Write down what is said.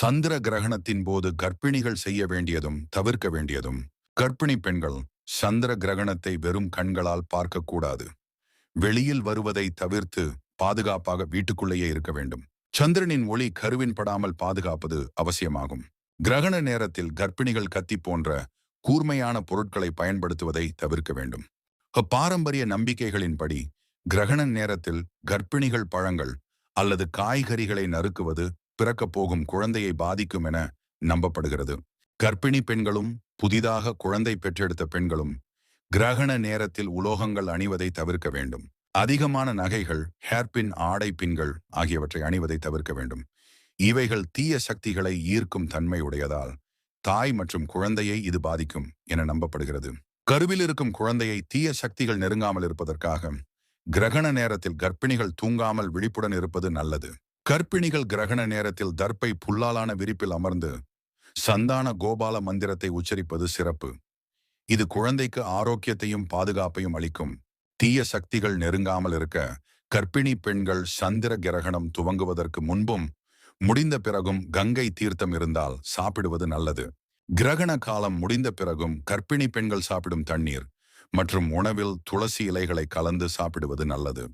சந்திர கிரகணத்தின் போது கர்ப்பிணிகள் செய்ய வேண்டியதும் தவிர்க்க வேண்டியதும். கர்ப்பிணி பெண்கள் சந்திர கிரகணத்தை வெறும் கண்களால் பார்க்கக்கூடாது. வெளியில் வருவதை தவிர்த்து பாதுகாப்பாக வீட்டுக்குள்ளேயே இருக்க வேண்டும். சந்திரனின் ஒளி கருவின் படாமல் பாதுகாப்பது அவசியமாகும். கிரகண நேரத்தில் கர்ப்பிணிகள் கத்தி போன்ற கூர்மையான பொருட்களை பயன்படுத்துவதை தவிர்க்க வேண்டும். பாரம்பரிய நம்பிக்கைகளின்படி கிரகண நேரத்தில் கர்ப்பிணிகள் பழங்கள் அல்லது காய்கறிகளை நறுக்குவது பிறக்கப் போகும் குழந்தையை பாதிக்கும் என நம்பப்படுகிறது. கர்ப்பிணி பெண்களும் புதிதாக குழந்தை பெற்றெடுத்த பெண்களும் கிரகண நேரத்தில் உலோகங்கள் அணிவதை தவிர்க்க வேண்டும். அதிகமான நகைகள் ஹேர்பின் ஆடை பின்கள் ஆகியவற்றை அணிவதை தவிர்க்க வேண்டும். இவைகள் தீய சக்திகளை ஈர்க்கும் தன்மை உடையதால் தாய் மற்றும் குழந்தையை இது பாதிக்கும் என நம்பப்படுகிறது. கருவில் இருக்கும் குழந்தையை தீய சக்திகள் நெருங்காமல் இருப்பதற்காக கிரகண நேரத்தில் கர்ப்பிணிகள் தூங்காமல் விழிப்புடன் இருப்பது நல்லது. கர்ப்பிணிகள் கிரகண நேரத்தில் தர்ப்பை புல்லாலான விரிப்பில் அமர்ந்து சந்தான கோபால மந்திரத்தை உச்சரிப்பது சிறப்பு. இது குழந்தைக்கு ஆரோக்கியத்தையும் பாதுகாப்பையும் அளிக்கும். தீய சக்திகள் நெருங்காமல் இருக்க கர்ப்பிணி பெண்கள் சந்திர கிரகணம் துவங்குவதற்கு முன்பும் முடிந்த பிறகும் கங்கை தீர்த்தம் இருந்தால் சாப்பிடுவது நல்லது. கிரகண காலம் முடிந்த பிறகும் கர்ப்பிணி பெண்கள் சாப்பிடும் தண்ணீர் மற்றும் உணவில் துளசி இலைகளை கலந்து சாப்பிடுவது நல்லது.